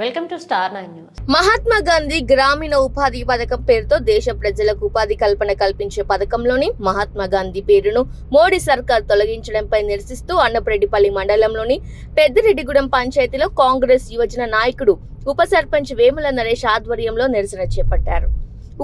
Welcome to star nine news. Mahatma Gandhi గ్రామీణ ఉపాధి పథకం పేరుతో దేశ ప్రజలకు ఉపాధి కల్పన కల్పించే పథకంలోని మహాత్మా గాంధీ పేరును మోడీ సర్కార్ తొలగించడంపై నిరసిస్తూ అన్నపరెడ్డిపల్లి మండలంలోని పెద్దిరెడ్డిగూడెం పంచాయతీలో కాంగ్రెస్ యువజన నాయకుడు ఉప సర్పంచ్ వేముల నరేష్ ఆధ్వర్యంలో నిరసన చేపట్టారు.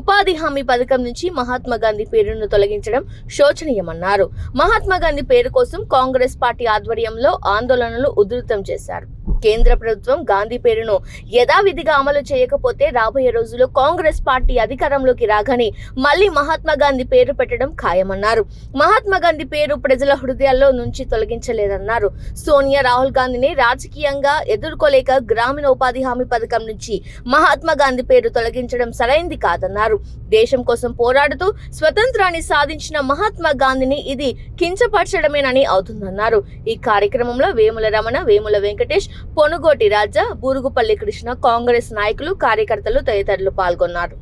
ఉపాధి హామీ పథకం నుంచి మహాత్మా గాంధీ పేరును తొలగించడం శోచనీయమన్నారు. మహాత్మా గాంధీ పేరు కోసం కాంగ్రెస్ పార్టీ ఆధ్వర్యంలో ఆందోళనలు ఉధృతం చేశారు. కేంద్ర ప్రభుత్వం గాంధీ పేరును యథావిధిగా అమలు చేయకపోతే రాబోయే రోజుల్లో కాంగ్రెస్ పార్టీ అధికారంలోకి రాగానే మళ్ళీ మహాత్మా గాంధీ పేరు పెట్టడం ఖాయమన్నారు. మహాత్మా గాంధీ పేరు ప్రజల హృదయాల్లో నుంచి తొలగించలేదన్నారు. సోనియా రాహుల్ గాంధీని రాజకీయంగా ఎదుర్కోలేక గ్రామీణ ఉపాధి హామీ పథకం నుంచి మహాత్మా గాంధీ పేరు తొలగించడం సరైంది కాదన్నారు. దేశం కోసం పోరాడుతూ స్వతంత్రాన్ని సాధించిన మహాత్మా గాంధీని ఇది కించపరచడమేనని అవుతుందన్నారు. ఈ కార్యక్రమంలో వేముల రమణ వేముల వెంకటేష్ పొనుగోటి రాజా బూరుగుపల్లి కృష్ణ కాంగ్రెస్ నాయకులు కార్యకర్తలు తదితరులు పాల్గొన్నారు.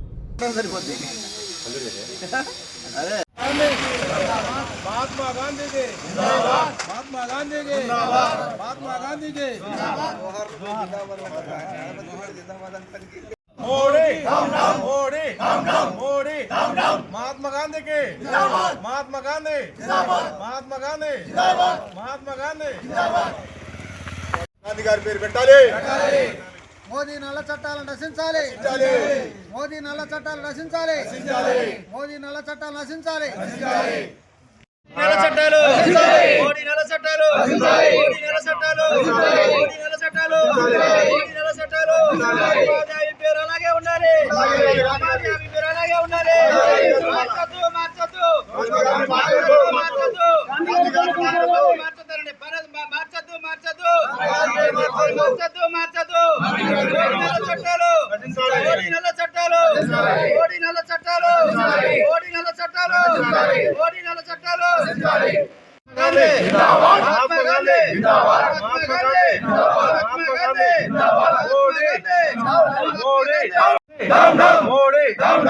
మహాత్మా గాంధీ మహాత్మా గాంధీ మహాత్మా గాంధీ మహాత్మా గాంధీ గాంధీ గారి పేరు పెట్టాలి. మోదీ నల్ల చట్టాలను నశించాలి మోదీ నల్ల చట్టాలు నశించాలి మోదీ నల్ల చట్టాలు నశించాలి నెల చట్టాలు. మోడీ నెల చట్టాలు. మోడీ నెల చట్టాలు. మోడీ నెల చట్టాలు. మోడీ నెల చట్టాలు. ఉపాధి హామీ పేరు అలాగే ఉండాలి. ఉపాధి హామీ పేరు అలాగే ఉండాలి. చట్టాలు. మోడీ నెల చట్టాలు. మోడీ నెల చట్టాలు. మోడీ నెల చట్టాలు. మోడీ నెల చట్టాలు. గాంధీ. మహాత్మా గాంధీ. మహాత్మా గాంధీ. మహాత్మా గాంధీ. మోడీ. మోడీ. మోడీ మోడీ మోడీ.